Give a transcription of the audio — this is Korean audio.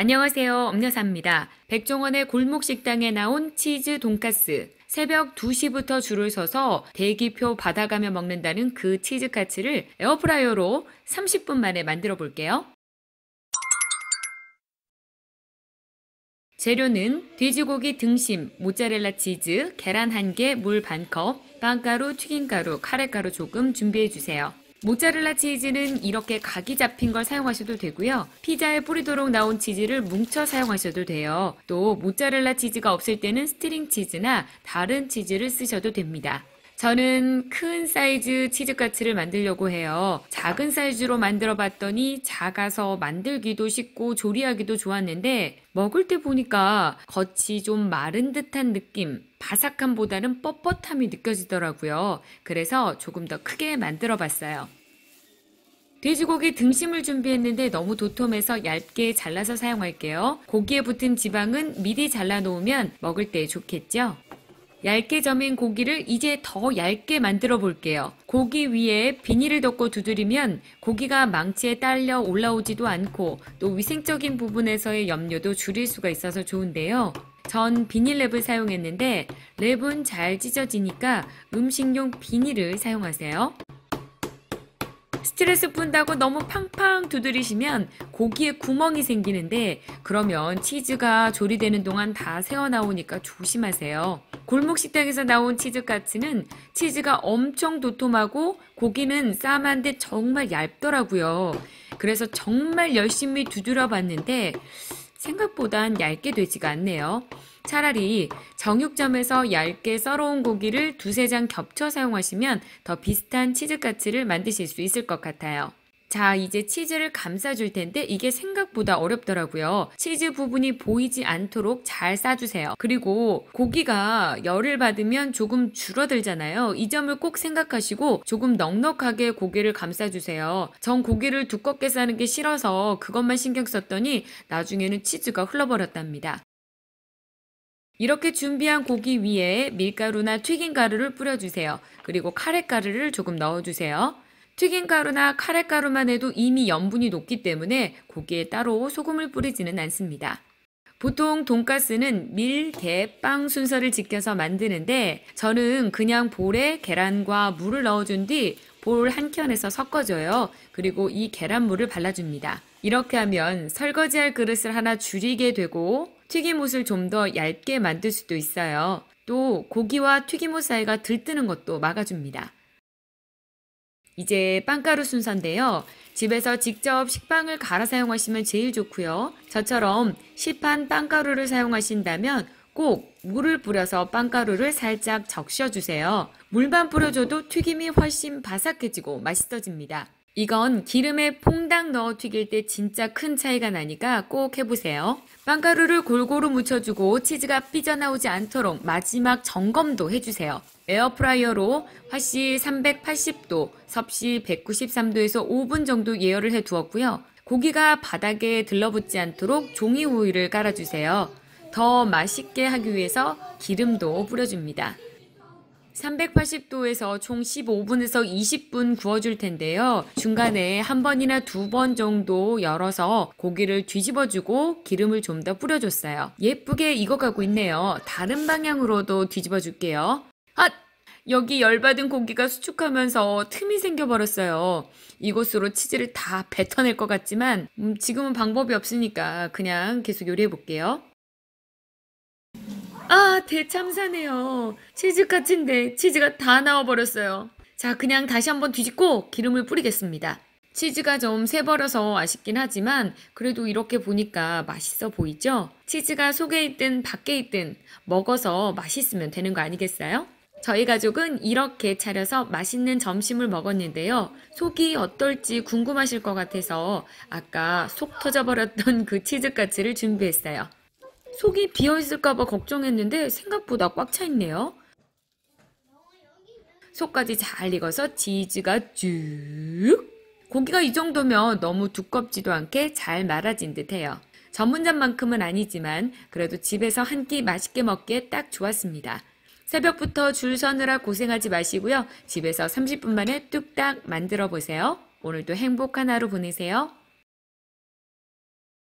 안녕하세요. 엄여사입니다. 백종원의 골목식당에 나온 치즈 돈가스. 새벽 2시부터 줄을 서서 대기표 받아가며 먹는다는 그 치즈카츠를 에어프라이어로 30분 만에 만들어 볼게요. 재료는 돼지고기 등심, 모짜렐라 치즈, 계란 1개, 물 반컵, 빵가루, 튀김가루, 카레가루 조금 준비해 주세요. 모짜렐라 치즈는 이렇게 각이 잡힌 걸 사용하셔도 되고요. 피자에 뿌리도록 나온 치즈를 뭉쳐 사용하셔도 돼요. 또 모짜렐라 치즈가 없을 때는 스트링 치즈나 다른 치즈를 쓰셔도 됩니다. 저는 큰 사이즈 치즈카츠를 만들려고 해요. 작은 사이즈로 만들어 봤더니 작아서 만들기도 쉽고 조리하기도 좋았는데 먹을 때 보니까 겉이 좀 마른 듯한 느낌, 바삭함보다는 뻣뻣함이 느껴지더라고요. 그래서 조금 더 크게 만들어 봤어요. 돼지고기 등심을 준비했는데 너무 도톰해서 얇게 잘라서 사용할게요. 고기에 붙은 지방은 미리 잘라 놓으면 먹을 때 좋겠죠? 얇게 점인 고기를 이제 더 얇게 만들어 볼게요. 고기 위에 비닐을 덮고 두드리면 고기가 망치에 딸려 올라오지도 않고 또 위생적인 부분에서의 염려도 줄일 수가 있어서 좋은데요. 전 비닐랩을 사용했는데 랩은 잘 찢어지니까 음식용 비닐을 사용하세요. 스트레스 푼다고 너무 팡팡 두드리시면 고기에 구멍이 생기는데 그러면 치즈가 조리되는 동안 다 새어나오니까 조심하세요. 골목 식당에서 나온 치즈카츠는 치즈가 엄청 도톰하고 고기는 싸만데 정말 얇더라고요. 그래서 정말 열심히 두드려 봤는데 생각보단 얇게 되지가 않네요. 차라리 정육점에서 얇게 썰어온 고기를 두세 장 겹쳐 사용하시면 더 비슷한 치즈카츠를 만드실 수 있을 것 같아요. 자, 이제 치즈를 감싸줄 텐데 이게 생각보다 어렵더라고요. 치즈 부분이 보이지 않도록 잘 싸주세요. 그리고 고기가 열을 받으면 조금 줄어들잖아요. 이 점을 꼭 생각하시고 조금 넉넉하게 고기를 감싸주세요. 전 고기를 두껍게 싸는 게 싫어서 그것만 신경 썼더니 나중에는 치즈가 흘러버렸답니다. 이렇게 준비한 고기 위에 밀가루나 튀김가루를 뿌려주세요. 그리고 카레가루를 조금 넣어주세요. 튀김가루나 카레가루만 해도 이미 염분이 높기 때문에 고기에 따로 소금을 뿌리지는 않습니다. 보통 돈가스는 밀, 대, 빵 순서를 지켜서 만드는데 저는 그냥 볼에 계란과 물을 넣어준 뒤 볼 한 켠에서 섞어줘요. 그리고 이 계란물을 발라줍니다. 이렇게 하면 설거지할 그릇을 하나 줄이게 되고 튀김옷을 좀 더 얇게 만들 수도 있어요. 또 고기와 튀김옷 사이가 들뜨는 것도 막아줍니다. 이제 빵가루 순서인데요. 집에서 직접 식빵을 갈아 사용하시면 제일 좋고요. 저처럼 시판 빵가루를 사용하신다면 꼭 물을 뿌려서 빵가루를 살짝 적셔주세요. 물만 뿌려줘도 튀김이 훨씬 바삭해지고 맛있어집니다. 이건 기름에 퐁당 넣어 튀길 때 진짜 큰 차이가 나니까 꼭 해보세요. 빵가루를 골고루 묻혀주고 치즈가 삐져나오지 않도록 마지막 점검도 해주세요. 에어프라이어로 화씨 380도, 섭씨 193도에서 5분 정도 예열을 해 두었고요. 고기가 바닥에 들러붙지 않도록 종이 호일을 깔아주세요. 더 맛있게 하기 위해서 기름도 뿌려줍니다. 380도에서 총 15분에서 20분 구워줄 텐데요. 중간에 한 번이나 두 번 정도 열어서 고기를 뒤집어주고 기름을 좀 더 뿌려줬어요. 예쁘게 익어가고 있네요. 다른 방향으로도 뒤집어줄게요. 아! 여기 열받은 고기가 수축하면서 틈이 생겨버렸어요. 이곳으로 치즈를 다 뱉어낼 것 같지만 음, 지금은 방법이 없으니까 그냥 계속 요리해볼게요. 아, 대참사네요. 치즈카츠인데 치즈가 다 나와버렸어요. 자, 그냥 다시 한번 뒤집고 기름을 뿌리겠습니다. 치즈가 좀 새버려서 아쉽긴 하지만 그래도 이렇게 보니까 맛있어 보이죠? 치즈가 속에 있든 밖에 있든 먹어서 맛있으면 되는 거 아니겠어요? 저희 가족은 이렇게 차려서 맛있는 점심을 먹었는데요. 속이 어떨지 궁금하실 것 같아서 아까 속 터져버렸던 그 치즈까치를 준비했어요. 속이 비어 있을까봐 걱정했는데 생각보다 꽉 차 있네요. 속까지 잘 익어서 치즈가 쭉. 고기가 이 정도면 너무 두껍지도 않게 잘 말아진 듯 해요. 전문점만큼은 아니지만 그래도 집에서 한 끼 맛있게 먹기에 딱 좋았습니다. 새벽부터 줄 서느라 고생하지 마시고요. 집에서 30분 만에 뚝딱 만들어 보세요. 오늘도 행복한 하루 보내세요.